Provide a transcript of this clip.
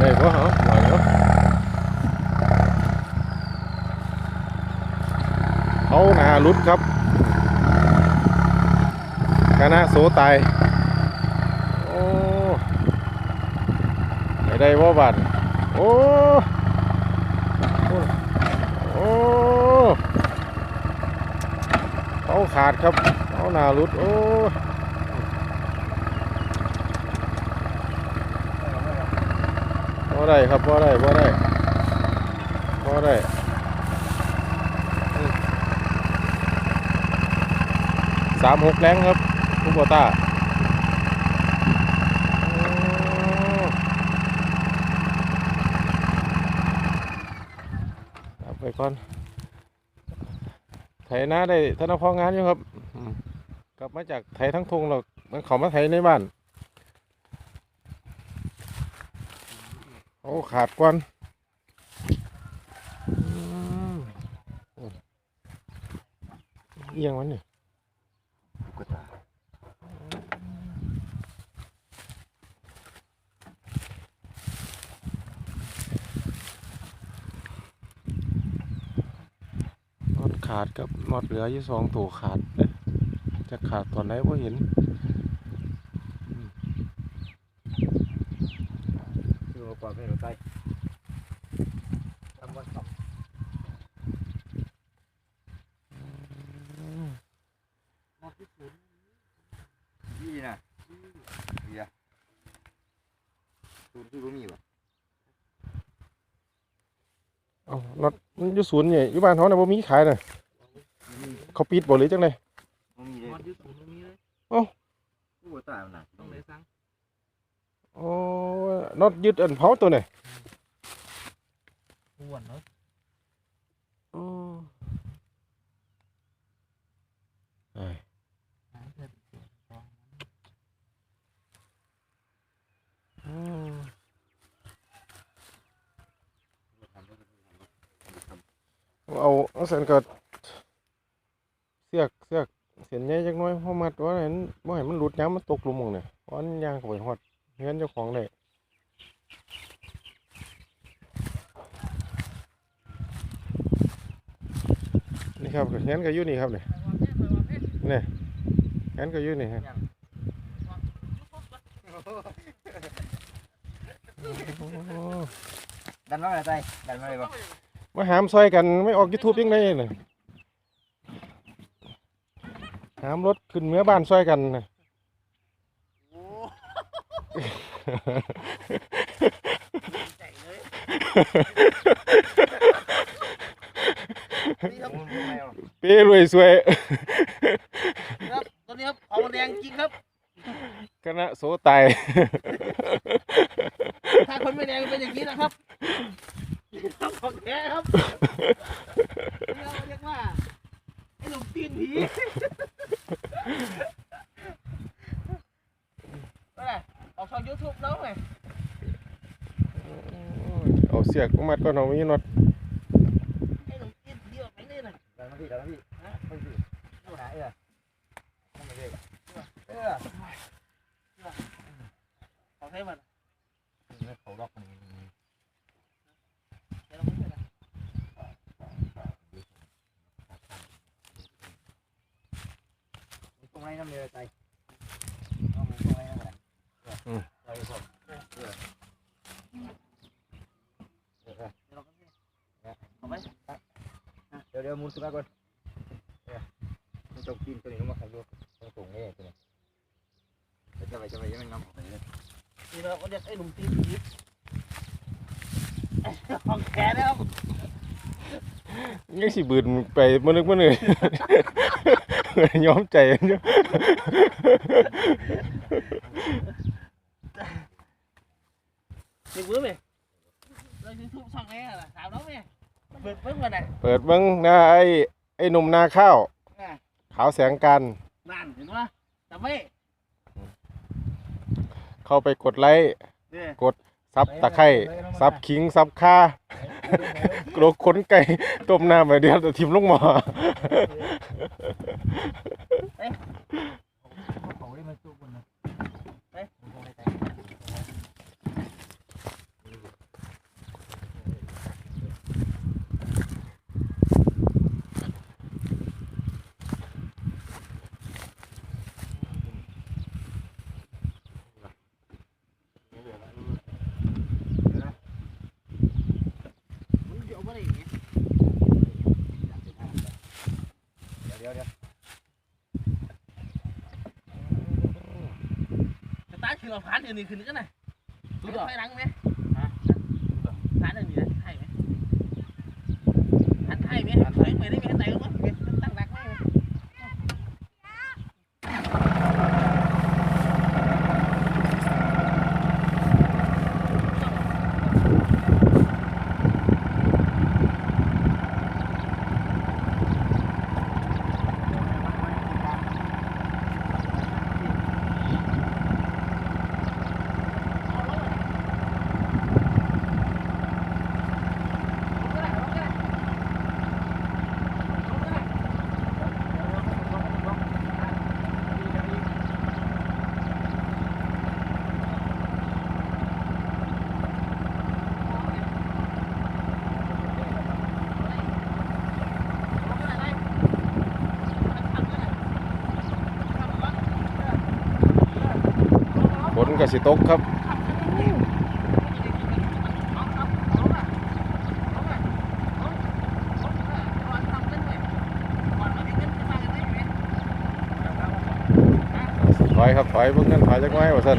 ได้บ่เหรอหน่อยเนาะเขาหนารุดครับคณะโสตายโอ้ได้ได้บ่บัดโอ้โอ้เขาขาดครับเขาหนารุดโอ้บ่ ได้ครับบ่ได้บ่ได้บ่ได้สามหกแรงครับทุกบอต้าไปก่อนไถนาได้ท่านเอาพองานอยู่ครับ กลับมาจากไถทั้งทงเรามันเขามาไถในบ้าน โอ้ขาดก่อนเอียงมันนี่ตุ๊กตาน็อตขาดกับน็อตเหลืออยู่สองตัวขาดจะขาดตอนไหนพ่เห็น คือว่าปล่อยไปหัวใจทำวันสองอืมยี่นะเบียร์ตูนคือบ่มีวะเอ้าน็อตมันอยู่ศูนย์เนี่ยอยู่บ้านเขาเนี่ยบ่มีขายน่ะมีเขาปิดบ่หรือจังไดบ่มีเลยมันยึดศูนย์ตรงนี้เลยตุ๊กตามันน่ะต้องเลยสั่ง โอ้น็อตยึดอันเผาตัวเนี่ยอ้วนเนาะอืมเอ้ยหาเพื่อนสองอืมเอาเอาเส้นก็เสียกเสียกเส้นใหญ่จักหน้อยเพราะมัดว่าเห็นบ่ให้มันหลุดย้ำมันตกหลุมหมองเนี่ยเพราะมันย่างเข้าไปฮอดเงินเจ้าของได้นี่ครับเงินก็อยู่นี่ครับเนี่ยเนี่ยเงินก็อยู่นี่ครับโอ้ดันมาเลยใจดันมาเลยบ่มาหามซอยกันไม่ออกยูทูบยังไงน่ะหามรถขึ้นเมื่อบ้านซอยกันน่ะ ใจเลยนี่ครับมันบ่แมวเป้รวยสวย ครับตอนนี้ครับเอามาแดงจริงครับคณะโสตายถ้าคนไม่แดงเป็นอย่างนี้นะครับครับของแท้ครับ ะไปพี่เข้าหาเอ้อนั่นมาเลยเออ ของให้มัน นี่เขาล็อกมัน เดี๋ยวเราไม่เป็นไร ตรงไหนน้ำเลยใจเอามันตรงไหนน้ำเลย ดี๋ยวเดี๋ยวมุนขึ้นมาก่อนมันต้องกินตัวนี้ลงมาครับดูต้องส่งให้ตัวนี้จะไปจะไปยังไม่นำออกไปเลยนี่เราก็เรียกไอ้หนุ่มตีนผีของแท้นะครับยังสิบืนไปมื้อนึกมื้อนึงยอมใจอยู่เด็กมือไหมเรายูทูบช่องไหนอะถามน้องไหม เปิดเพิ่มกันนะเปิดเบิ่งนะไอ้ไอ้หนุ่มนาข้าว อะขาวแสงกัน นั่นเห็นปะจำไว้เข้าไปกดไลค์ เนี่ยซับตะไคร้ซับขิงซับข่าโลกขนไก่ต้มน้ำไปเดียวแต่ทิมลงหม้อ เขาได้มาสู้กันนะ ขึ้ นมาพันเดี๋ยวนี้ขึ้นกันนะดูดไฟหลังไหมพันเดี๋ยวนี้ไทยไหมพันไทยไหมไทยไหมได้ไหมไทยก็มั้งตั้งหลัก ไหมฝนก็สิตกครับถอยครับถอยเพิ่งเงินถอยจักไม้ว่าซั่น